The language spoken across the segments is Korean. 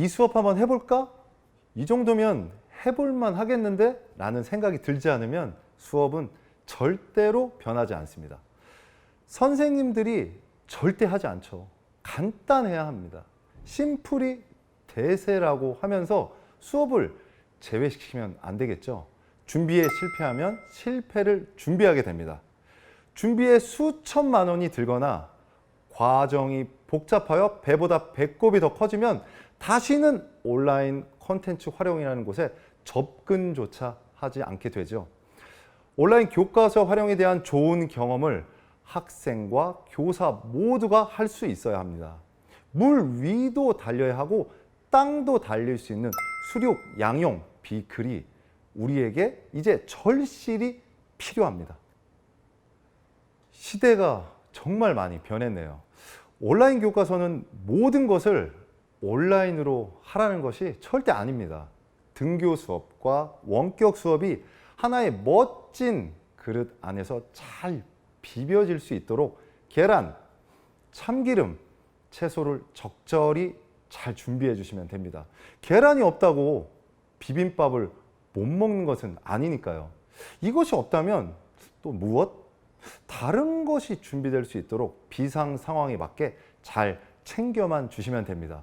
이 수업 한번 해볼까? 이 정도면 해볼만 하겠는데? 라는 생각이 들지 않으면 수업은 절대로 변하지 않습니다. 선생님들이 절대 하지 않죠. 간단해야 합니다. 심플이 대세라고 하면서 수업을 제외시키면 안 되겠죠. 준비에 실패하면 실패를 준비하게 됩니다. 준비에 수천만 원이 들거나 과정이 복잡하여 배보다 배꼽이 더 커지면 다시는 온라인 콘텐츠 활용이라는 곳에 접근조차 하지 않게 되죠. 온라인 교과서 활용에 대한 좋은 경험을 학생과 교사 모두가 할 수 있어야 합니다. 물 위도 달려야 하고 땅도 달릴 수 있는 수륙 양용 비클이 우리에게 이제 절실히 필요합니다. 시대가 정말 많이 변했네요. 온라인 교과서는 모든 것을 온라인으로 하라는 것이 절대 아닙니다. 등교 수업과 원격 수업이 하나의 멋진 그릇 안에서 잘 비벼질 수 있도록 계란, 참기름, 채소를 적절히 잘 준비해 주시면 됩니다. 계란이 없다고 비빔밥을 못 먹는 것은 아니니까요. 이것이 없다면 또 무엇? 다른 것이 준비될 수 있도록 비상 상황에 맞게 잘 챙겨만 주시면 됩니다.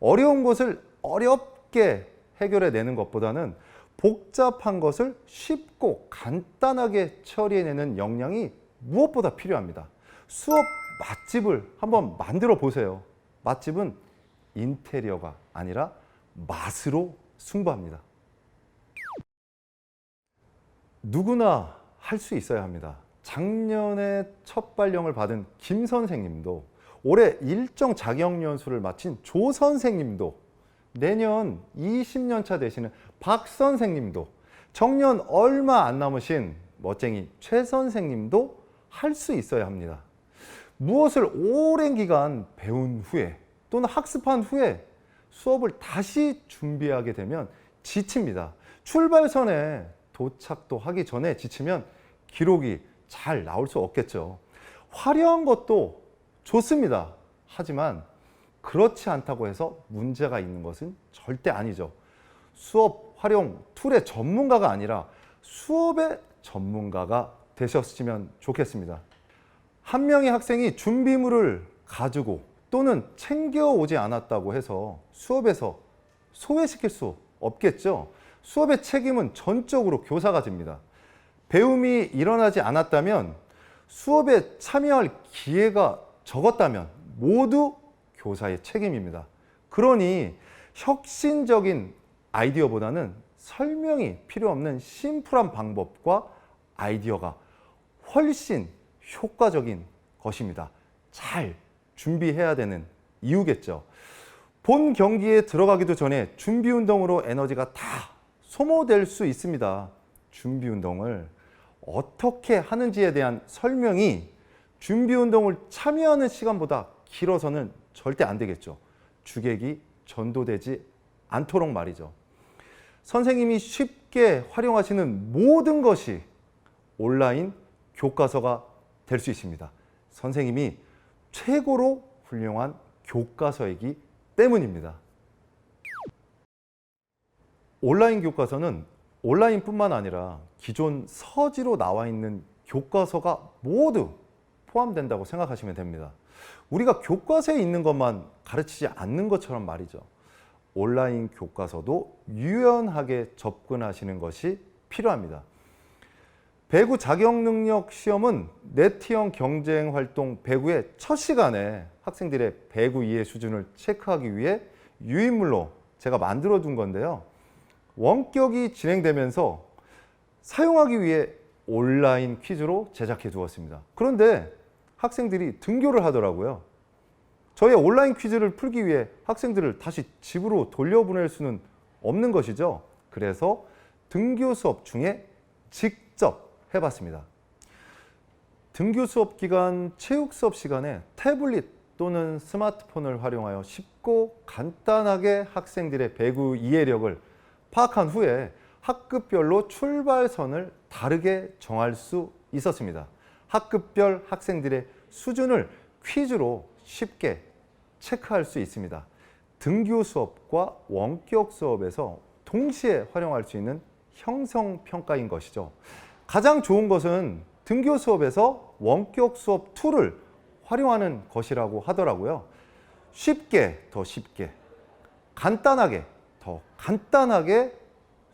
어려운 것을 어렵게 해결해 내는 것보다는 복잡한 것을 쉽고 간단하게 처리해내는 역량이 무엇보다 필요합니다. 수업 맛집을 한번 만들어 보세요. 맛집은 인테리어가 아니라 맛으로 승부합니다. 누구나 할 수 있어야 합니다. 작년에 첫 발령을 받은 김 선생님도 올해 일정 자격 연수를 마친 조 선생님도 내년 20년 차 되시는 박 선생님도 정년 얼마 안 남으신 멋쟁이 최 선생님도 할 수 있어야 합니다. 무엇을 오랜 기간 배운 후에 또는 학습한 후에 수업을 다시 준비하게 되면 지칩니다. 출발선에 도착도 하기 전에 지치면 기록이 잘 나올 수 없겠죠. 화려한 것도 좋습니다. 하지만 그렇지 않다고 해서 문제가 있는 것은 절대 아니죠. 수업 활용 툴의 전문가가 아니라 수업의 전문가가 되셨으면 좋겠습니다. 한 명의 학생이 준비물을 가지고 또는 챙겨오지 않았다고 해서 수업에서 소외시킬 수 없겠죠. 수업의 책임은 전적으로 교사가 집니다. 배움이 일어나지 않았다면 수업에 참여할 기회가 적었다면 모두 교사의 책임입니다. 그러니 혁신적인 아이디어보다는 설명이 필요 없는 심플한 방법과 아이디어가 훨씬 효과적인 것입니다. 잘 준비해야 되는 이유겠죠. 본 경기에 들어가기도 전에 준비 운동으로 에너지가 다 소모될 수 있습니다. 준비 운동을 어떻게 하는지에 대한 설명이 준비 운동을 참여하는 시간보다 길어서는 절대 안 되겠죠. 주객이 전도되지 않도록 말이죠. 선생님이 쉽게 활용하시는 모든 것이 온라인 교과서가 될 수 있습니다. 선생님이 최고로 훌륭한 교과서이기 때문입니다. 온라인 교과서는 온라인뿐만 아니라 기존 서지로 나와 있는 교과서가 모두 포함된다고 생각하시면 됩니다. 우리가 교과서에 있는 것만 가르치지 않는 것처럼 말이죠. 온라인 교과서도 유연하게 접근하시는 것이 필요합니다. 배구 자격 능력 시험은 네트형 경쟁 활동 배구의 첫 시간에 학생들의 배구 이해 수준을 체크하기 위해 유인물로 제가 만들어 둔 건데요. 원격이 진행되면서 사용하기 위해 온라인 퀴즈로 제작해 두었습니다. 그런데 학생들이 등교를 하더라고요. 저의 온라인 퀴즈를 풀기 위해 학생들을 다시 집으로 돌려보낼 수는 없는 것이죠. 그래서 등교 수업 중에 직접 해봤습니다. 등교 수업 기간 체육 수업 시간에 태블릿 또는 스마트폰을 활용하여 쉽고 간단하게 학생들의 배구 이해력을 파악한 후에 학급별로 출발선을 다르게 정할 수 있었습니다. 학급별 학생들의 수준을 퀴즈로 쉽게 체크할 수 있습니다. 등교 수업과 원격 수업에서 동시에 활용할 수 있는 형성 평가인 것이죠. 가장 좋은 것은 등교 수업에서 원격 수업 툴을 활용하는 것이라고 하더라고요. 쉽게 더 쉽게 간단하게 더 간단하게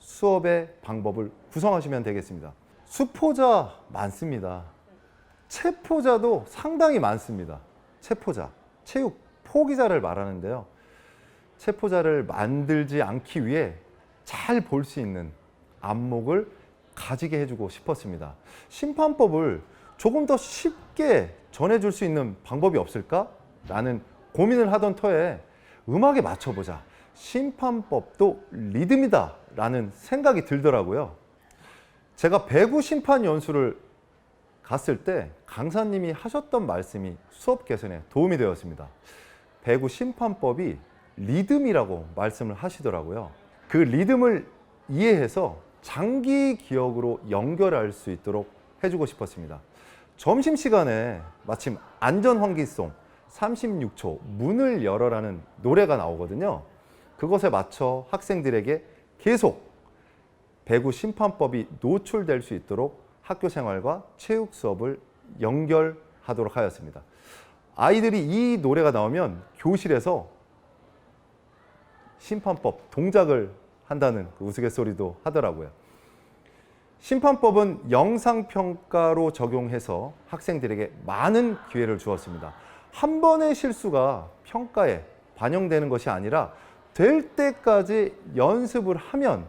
수업의 방법을 구성하시면 되겠습니다. 수포자 많습니다. 체포자도 상당히 많습니다. 체포자, 체육 포기자를 말하는데요. 체포자를 만들지 않기 위해 잘 볼 수 있는 안목을 가지게 해주고 싶었습니다. 심판법을 조금 더 쉽게 전해줄 수 있는 방법이 없을까? 라는 고민을 하던 터에 음악에 맞춰보자. 심판법도 리듬이다. 라는 생각이 들더라고요. 제가 배구 심판 연수를 갔을 때 강사님이 하셨던 말씀이 수업 개선에 도움이 되었습니다. 배구 심판법이 리듬이라고 말씀을 하시더라고요. 그 리듬을 이해해서 장기 기억으로 연결할 수 있도록 해주고 싶었습니다. 점심시간에 마침 안전환기송 36초 문을 열어라는 노래가 나오거든요. 그것에 맞춰 학생들에게 계속 배구 심판법이 노출될 수 있도록 학교 생활과 체육 수업을 연결하도록 하였습니다. 아이들이 이 노래가 나오면 교실에서 심판법 동작을 한다는 그 우스갯소리도 하더라고요. 심판법은 영상평가로 적용해서 학생들에게 많은 기회를 주었습니다. 한 번의 실수가 평가에 반영되는 것이 아니라 될 때까지 연습을 하면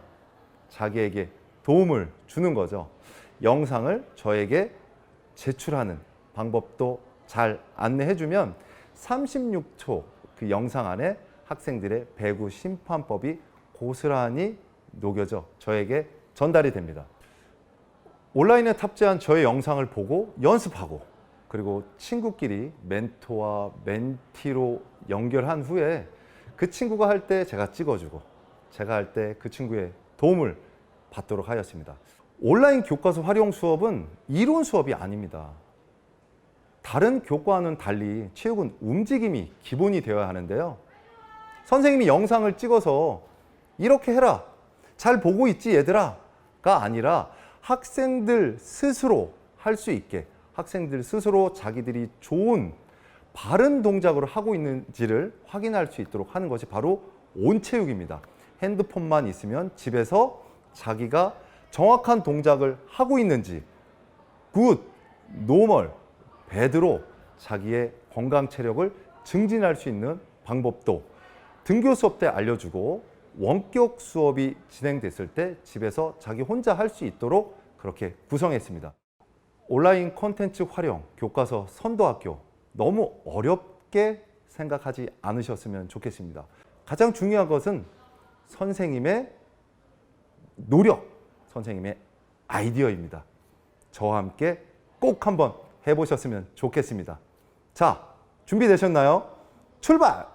자기에게 도움을 주는 거죠. 영상을 저에게 제출하는 방법도 잘 안내해 주면 36초 그 영상 안에 학생들의 배구 심판법이 고스란히 녹여져 저에게 전달이 됩니다. 온라인에 탑재한 저의 영상을 보고 연습하고 그리고 친구끼리 멘토와 멘티로 연결한 후에 그 친구가 할 때 제가 찍어주고 제가 할 때 그 친구의 도움을 받도록 하였습니다. 온라인 교과서 활용 수업은 이론 수업이 아닙니다. 다른 교과와는 달리 체육은 움직임이 기본이 되어야 하는데요. 선생님이 영상을 찍어서 이렇게 해라. 잘 보고 있지 얘들아.가 아니라 학생들 스스로 할 수 있게 학생들 스스로 자기들이 좋은 바른 동작으로 하고 있는지를 확인할 수 있도록 하는 것이 바로 온체육입니다. 핸드폰만 있으면 집에서 자기가 정확한 동작을 하고 있는지 굿, 노멀, 배드로 자기의 건강 체력을 증진할 수 있는 방법도 등교 수업 때 알려주고 원격 수업이 진행됐을 때 집에서 자기 혼자 할 수 있도록 그렇게 구성했습니다. 온라인 콘텐츠 활용, 교과서 선도학교 너무 어렵게 생각하지 않으셨으면 좋겠습니다. 가장 중요한 것은 선생님의 노력, 선생님의 아이디어입니다. 저와 함께 꼭 한번 해보셨으면 좋겠습니다. 자, 준비되셨나요? 출발!